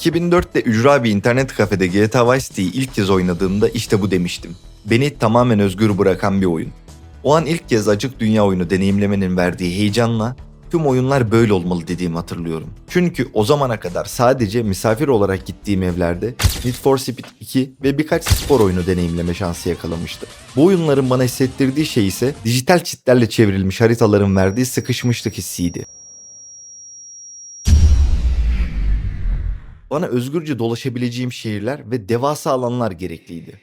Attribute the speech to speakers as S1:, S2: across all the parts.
S1: 2004'te ücra bir internet kafede GTA Vice City'yi ilk kez oynadığımda işte bu demiştim. Beni tamamen özgür bırakan bir oyun. O an ilk kez açık dünya oyunu deneyimlemenin verdiği heyecanla tüm oyunlar böyle olmalı dediğimi hatırlıyorum. Çünkü o zamana kadar sadece misafir olarak gittiğim evlerde Need for Speed 2 ve birkaç spor oyunu deneyimleme şansı yakalamıştım. Bu oyunların bana hissettirdiği şey ise dijital çitlerle çevrilmiş haritaların verdiği sıkışmışlık hissiydi. Bana özgürce dolaşabileceğim şehirler ve devasa alanlar gerekliydi.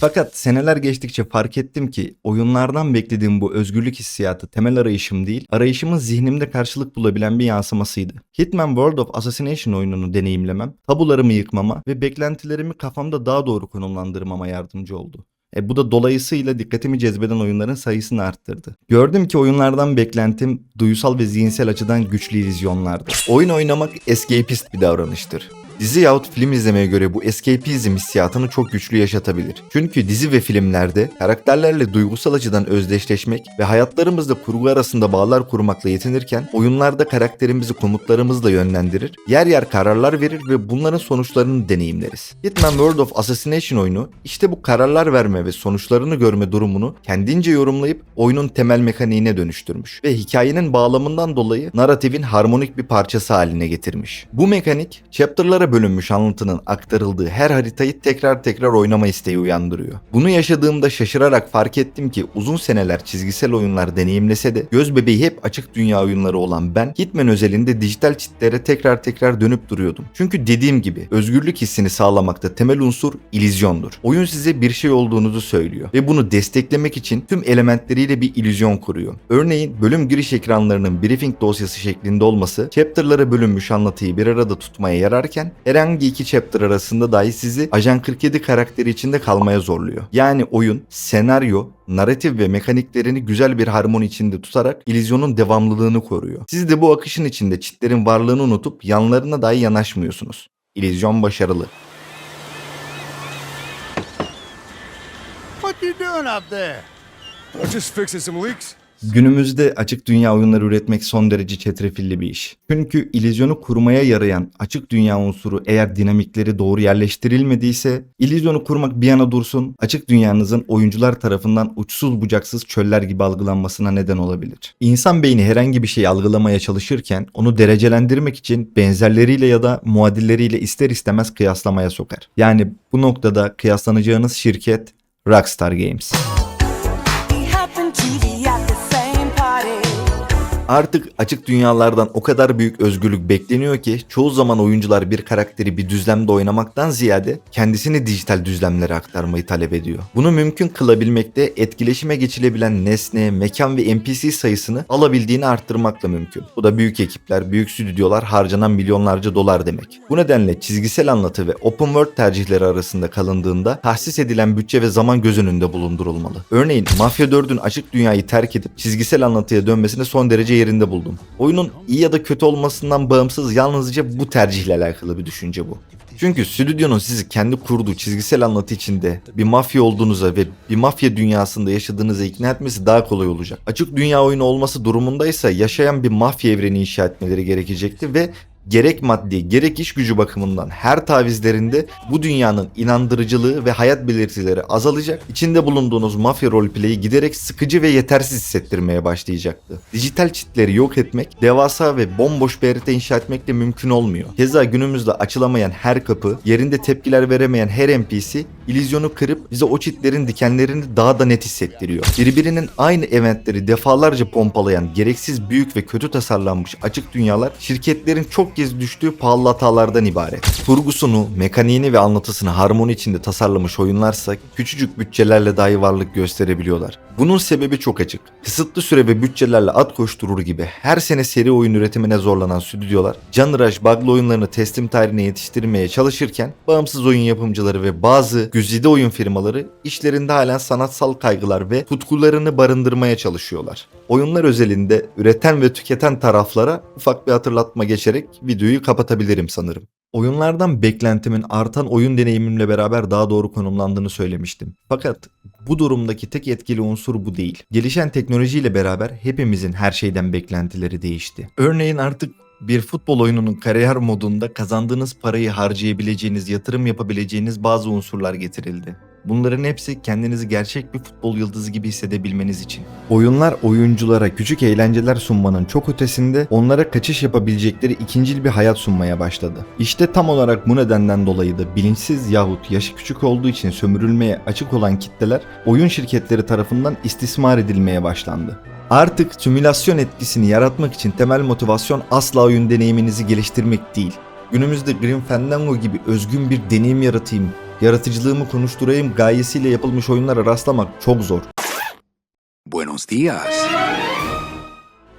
S1: Fakat seneler geçtikçe fark ettim ki oyunlardan beklediğim bu özgürlük hissiyatı temel arayışım değil, arayışımın zihnimde karşılık bulabilen bir yansımasıydı. Hitman World of Assassination oyununu deneyimlemem, tabularımı yıkmama ve beklentilerimi kafamda daha doğru konumlandırmama yardımcı oldu. E bu da dolayısıyla dikkatimi cezbeden oyunların sayısını arttırdı. Gördüm ki oyunlardan beklentim duysal ve zihinsel açıdan güçlü illüzyonlardı. Oyun oynamak escapist bir davranıştır. Dizi yahut film izlemeye göre bu escapizm hissiyatını çok güçlü yaşatabilir. Çünkü dizi ve filmlerde karakterlerle duygusal açıdan özdeşleşmek ve hayatlarımızda kurgu arasında bağlar kurmakla yetinirken oyunlarda karakterimizi komutlarımızla yönlendirir, yer yer kararlar verir ve bunların sonuçlarını deneyimleriz. Hitman World of Assassination oyunu işte bu kararlar verme ve sonuçlarını görme durumunu kendince yorumlayıp oyunun temel mekaniğine dönüştürmüş ve hikayenin bağlamından dolayı narratifin harmonik bir parçası haline getirmiş. Bu mekanik chapter'lara bölünmüş anlatının aktarıldığı her haritayı tekrar tekrar oynama isteği uyandırıyor. Bunu yaşadığımda şaşırarak fark ettim ki uzun seneler çizgisel oyunlar deneyimlese de göz bebeği hep açık dünya oyunları olan ben Hitman özelinde dijital çitlere tekrar tekrar dönüp duruyordum. Çünkü dediğim gibi özgürlük hissini sağlamakta temel unsur illüzyondur. Oyun size bir şey olduğunuzu söylüyor ve bunu desteklemek için tüm elementleriyle bir illüzyon kuruyor. Örneğin bölüm giriş ekranlarının briefing dosyası şeklinde olması chapter'lara bölünmüş anlatıyı bir arada tutmaya yararken herhangi iki chapter arasında dahi sizi Ajan 47 karakteri içinde kalmaya zorluyor. Yani oyun, senaryo, narratif ve mekaniklerini güzel bir harmoni içinde tutarak illüzyonun devamlılığını koruyor. Siz de bu akışın içinde çitlerin varlığını unutup yanlarına dahi yanaşmıyorsunuz. İllüzyon başarılı.
S2: What you doing up there?
S3: I'm just fixing some leaks.
S1: Günümüzde açık dünya oyunları üretmek son derece çetrefilli bir iş. Çünkü illüzyonu kurmaya yarayan açık dünya unsuru eğer dinamikleri doğru yerleştirilmediyse, illüzyonu kurmak bir yana dursun, açık dünyanızın oyuncular tarafından uçsuz bucaksız çöller gibi algılanmasına neden olabilir. İnsan beyni herhangi bir şeyi algılamaya çalışırken onu derecelendirmek için benzerleriyle ya da muadilleriyle ister istemez kıyaslamaya sokar. Yani bu noktada kıyaslanacağınız şirket Rockstar Games. Artık açık dünyalardan o kadar büyük özgürlük bekleniyor ki çoğu zaman oyuncular bir karakteri bir düzlemde oynamaktan ziyade kendisini dijital düzlemlere aktarmayı talep ediyor. Bunu mümkün kılabilmekte etkileşime geçilebilen nesne, mekan ve NPC sayısını alabildiğini arttırmakla mümkün. Bu da büyük ekipler, büyük stüdyolar harcanan milyonlarca dolar demek. Bu nedenle çizgisel anlatı ve open world tercihleri arasında kalındığında tahsis edilen bütçe ve zaman göz önünde bulundurulmalı. Örneğin Mafya 4'ün açık dünyayı terk edip çizgisel anlatıya dönmesini son derece yerinde buldum. Oyunun iyi ya da kötü olmasından bağımsız yalnızca bu tercihle alakalı bir düşünce bu. Çünkü stüdyonun sizi kendi kurduğu çizgisel anlatı içinde bir mafya olduğunuza ve bir mafya dünyasında yaşadığınıza ikna etmesi daha kolay olacak. Açık dünya oyunu olması durumundaysa yaşayan bir mafya evreni inşa etmeleri gerekecekti ve gerek maddi gerek iş gücü bakımından her tavizlerinde bu dünyanın inandırıcılığı ve hayat belirtileri azalacak. İçinde bulunduğunuz mafya roleplay'i giderek sıkıcı ve yetersiz hissettirmeye başlayacaktı. Dijital çitleri yok etmek, devasa ve bomboş bir harita inşa etmekle mümkün olmuyor. Keza günümüzde açılamayan her kapı, yerinde tepkiler veremeyen her NPC, illüzyonu kırıp bize o çitlerin dikenlerini daha da net hissettiriyor. Birbirinin aynı eventleri defalarca pompalayan gereksiz büyük ve kötü tasarlanmış açık dünyalar şirketlerin çok kez düştüğü pahalı hatalardan ibaret. Kurgusunu, mekaniğini ve anlatısını harmoni içinde tasarlamış oyunlarsa küçücük bütçelerle dahi varlık gösterebiliyorlar. Bunun sebebi çok açık. Kısıtlı süre ve bütçelerle at koşturur gibi her sene seri oyun üretimine zorlanan stüdyolar, Can Rush bug'lı oyunlarını teslim tarihine yetiştirmeye çalışırken bağımsız oyun yapımcıları ve bazı güzide oyun firmaları işlerinde halen sanatsal kaygılar ve tutkularını barındırmaya çalışıyorlar. Oyunlar özelinde üreten ve tüketen taraflara ufak bir hatırlatma geçerek videoyu kapatabilirim sanırım. Oyunlardan beklentimin artan oyun deneyimimle beraber daha doğru konumlandığını söylemiştim. Fakat Bu durumdaki tek etkili unsur bu değil. Gelişen teknolojiyle beraber hepimizin her şeyden beklentileri değişti. Örneğin artık bir futbol oyununun kariyer modunda kazandığınız parayı harcayabileceğiniz, yatırım yapabileceğiniz bazı unsurlar getirildi. Bunların hepsi kendinizi gerçek bir futbol yıldızı gibi hissedebilmeniz için. Oyunlar oyunculara küçük eğlenceler sunmanın çok ötesinde onlara kaçış yapabilecekleri ikincil bir hayat sunmaya başladı. İşte tam olarak bu nedenden dolayı da bilinçsiz yahut yaşı küçük olduğu için sömürülmeye açık olan kitleler oyun şirketleri tarafından istismar edilmeye başlandı. Artık simülasyon etkisini yaratmak için temel motivasyon asla oyun deneyiminizi geliştirmek değil. Günümüzde Grim Fandango gibi özgün bir deneyim yaratayım, yaratıcılığımı konuşturayım gayesiyle yapılmış oyunlara rastlamak çok zor.
S2: Buenos días.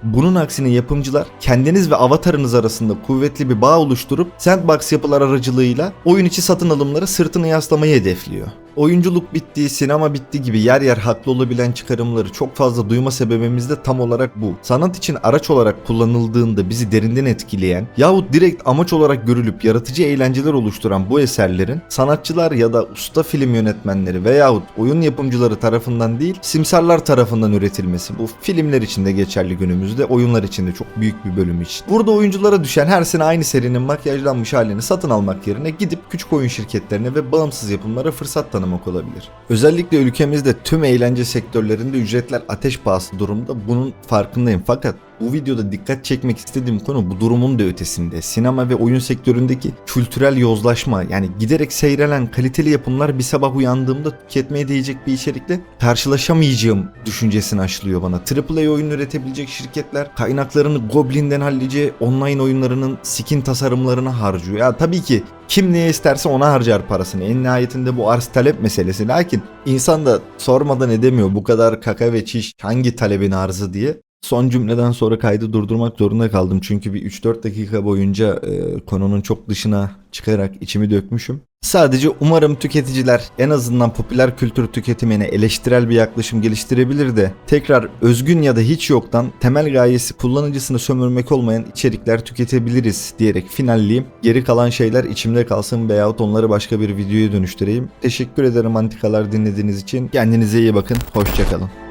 S1: Bunun aksine yapımcılar kendiniz ve avatarınız arasında kuvvetli bir bağ oluşturup sandbox yapılar aracılığıyla oyun içi satın alımlara sırtını yaslamayı hedefliyor. Oyunculuk bitti, sinema bitti gibi yer yer haklı olabilen çıkarımları çok fazla duyma sebebimiz de tam olarak bu. Sanat için araç olarak kullanıldığında bizi derinden etkileyen yahut direkt amaç olarak görülüp yaratıcı eğlenceler oluşturan bu eserlerin sanatçılar ya da usta film yönetmenleri veyahut oyun yapımcıları tarafından değil simsarlar tarafından üretilmesi. Bu filmler için de geçerli günümüzde, oyunlar için de çok büyük bir bölüm için. Burada oyunculara düşen her sene aynı serinin makyajlanmış halini satın almak yerine gidip küçük oyun şirketlerine ve bağımsız yapımlara fırsat tanımak olabilir. Özellikle ülkemizde tüm eğlence sektörlerinde ücretler ateş pahası durumda bunun farkındayım fakat bu videoda dikkat çekmek istediğim konu bu durumun da ötesinde. Sinema ve oyun sektöründeki kültürel yozlaşma yani giderek seyrelen kaliteli yapımlar bir sabah uyandığımda tüketmeye değecek bir içerikle karşılaşamayacağım düşüncesini aşılıyor bana. AAA oyun üretebilecek şirketler kaynaklarını Goblin'den hallice online oyunlarının skin tasarımlarına harcıyor. Ya tabii ki kim neye isterse ona harcar parasını. En nihayetinde bu arz talep meselesi. Lakin insan da sormadan edemiyor bu kadar kaka ve çiş hangi talebin arzı diye. Son cümleden sonra kaydı durdurmak zorunda kaldım. Çünkü bir 3-4 dakika boyunca e, konunun çok dışına çıkarak içimi dökmüşüm. Sadece umarım tüketiciler en azından popüler kültür tüketimine eleştirel bir yaklaşım geliştirebilir de tekrar özgün ya da hiç yoktan temel gayesi kullanıcısını sömürmek olmayan içerikler tüketebiliriz diyerek finalleyeyim. Geri kalan şeyler içimde kalsın veyahut onları başka bir videoya dönüştüreyim. Teşekkür ederim antikalar dinlediğiniz için. Kendinize iyi bakın. Hoşçakalın.